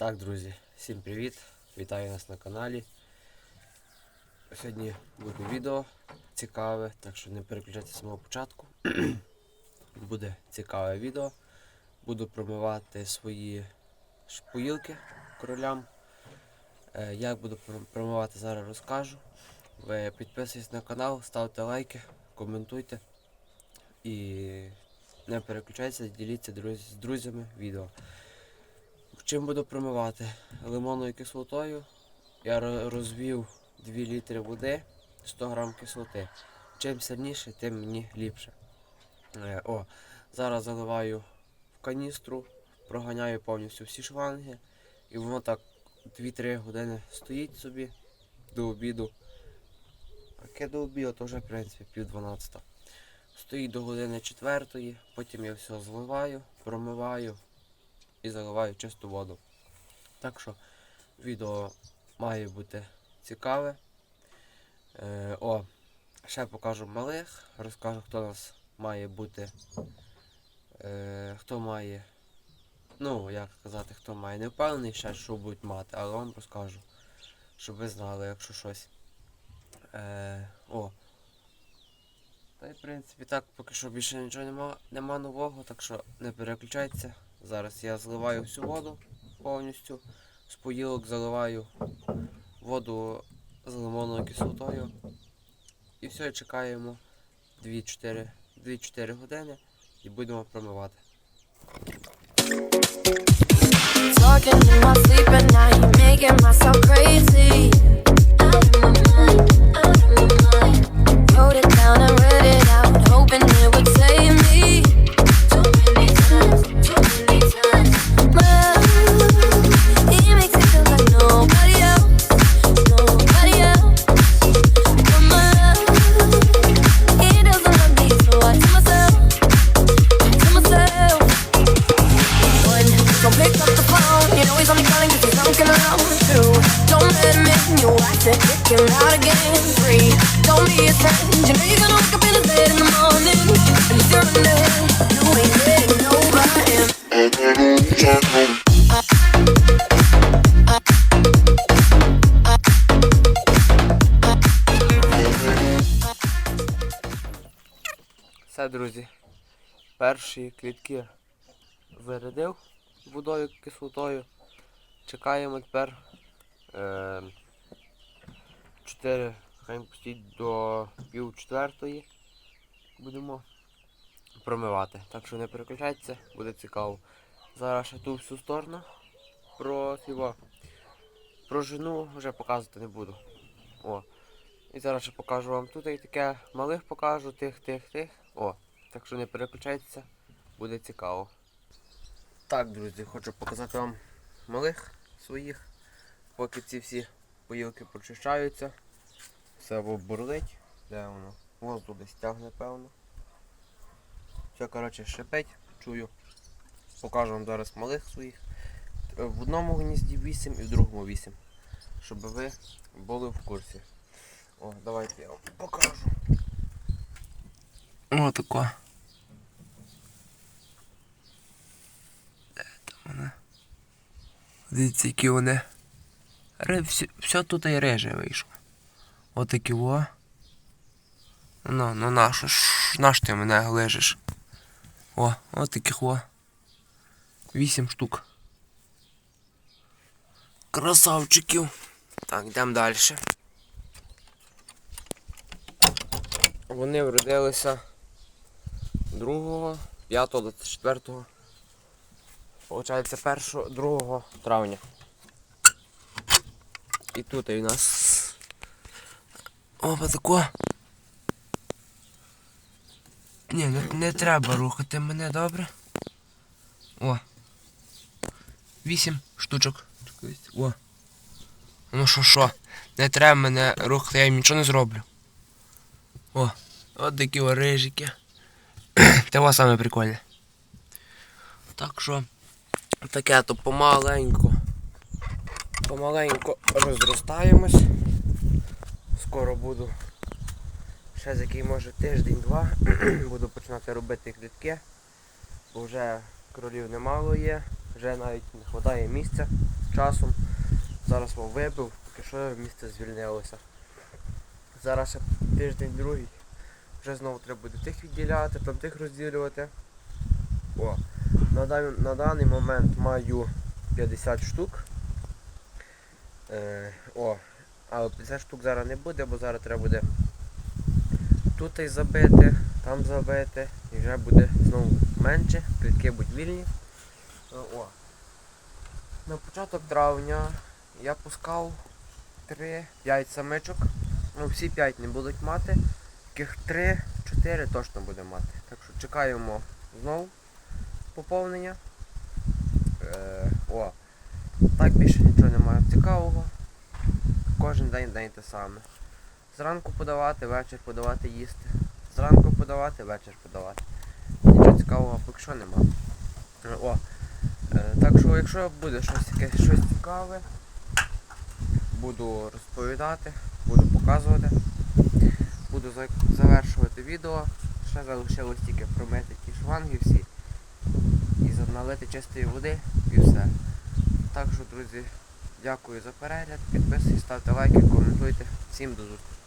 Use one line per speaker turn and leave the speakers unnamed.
Так, друзі, всім привіт! Вітаю нас на каналі. Сьогодні буде відео цікаве, так що не переключайтеся з самого початку. буде цікаве відео. Буду промивати свої шпоїлки королям. Е, Як буду промивати, зараз розкажу. Ви підписуйтесь на канал, ставте лайки, коментуйте і не переключайтеся, діліться з друзями відео. Чим буду промивати? Лимонною кислотою. Я розвів 2 літри води, 100 грам кислоти. Чим сильніше, тим мені ліпше. Е, О, зараз заливаю в каністру, проганяю повністю всі шланги. І воно так 2-3 години стоїть собі до обіду. Яке до обіду, то вже в принципі пів 12. Стоїть до години 4, потім я все зливаю, промиваю і заливаю чисту воду. Так що відео має бути цікаве. Е, о, ще покажу малих, розкажу, хто у нас має бути. Е, хто має. Ну, як сказати, хто має. Не впевнений ще, що будуть мати, але вам розкажу, щоб ви знали, якщо щось. Е, о. Та й в принципі так, поки що більше нічого нема, нема нового, так що не переключайтеся. Зараз я зливаю всю воду повністю. З поїлок заливаю воду з лимонною кислотою. І все, і чекаємо 2-4 2-4 години і будемо промивати. Все, друзі. Перші клітки зарядив водою кислотою. Чекаємо тепер е, 4, хай пустіть до пів четвертої. Будемо промивати. Так що не переключайтеся, буде цікаво. Зараз ще ту всю сторону про його прожену вже показувати не буду. О. І зараз ще покажу вам тут і таке малих покажу, тих, тих, тих. О, так що не переключайтеся, буде цікаво. Так, друзі, хочу показати вам малих своїх. Поки ці всі поїлки прочищаються. Все бурлить. Де воно? Воздух десь тягне, певно. Все, коротше, шипить, чую. Покажу вам зараз малих своїх. Е, В одному гнізді 8 і в другому 8. Щоб ви були в курсі. О, давайте я вам покажу. О, тако. Де там вона? Дивіться, які вони. Все, все тут і реже вийшло. Отакі во. Ну, ну наш, наш ти мене лежиш. О, от таких во. Вісім штук. Красавчиків. Так, йдемо далі. Вони вродилися 2, 5, 24, Получається 1, 2 травня. І тут і у нас. Опа тако. Ні, не, не треба рухати мене, добре. О. Вісім штучок. О. Ну що що? Не треба мене рухати, я їм нічого не зроблю. О, от такі о рижики. Це вас саме прикольне. Так що таке то помаленьку. Помаленьку розростаємось. Скоро буду. Ще за який може тиждень-два буду починати робити клітки. Бо вже кролів немало є. вже навіть не вистачає місця з часом. Зараз вам вибив, поки що місце звільнилося. Зараз ще тиждень другий. Вже знову треба буде тих відділяти, там тих розділювати. О, на, дан- на даний момент маю 50 штук. Е, о, але 50 штук зараз не буде, бо зараз треба буде тут і забити, там забити, і вже буде знову менше, клітки будуть вільні. Е, О. На початок травня я пускав 3-5 самичок. Ну, всі 5 не будуть мати. Таких 3-4 точно буде мати. Так що чекаємо знову поповнення. Е, о. Так більше нічого немає цікавого. Кожен день день те саме. Зранку подавати, вечір подавати їсти. Зранку подавати, вечір подавати. Нічого цікавого поки що нема. О. Е, так що якщо буде щось таке, щось цікаве, буду розповідати, буду показувати. Буду завершувати відео. Ще залишилось тільки промити ті шланги всі. І налити чистої води і все. Так що, друзі, дякую за перегляд, підписуйтесь, ставте лайки, коментуйте. Всім до зустрічі.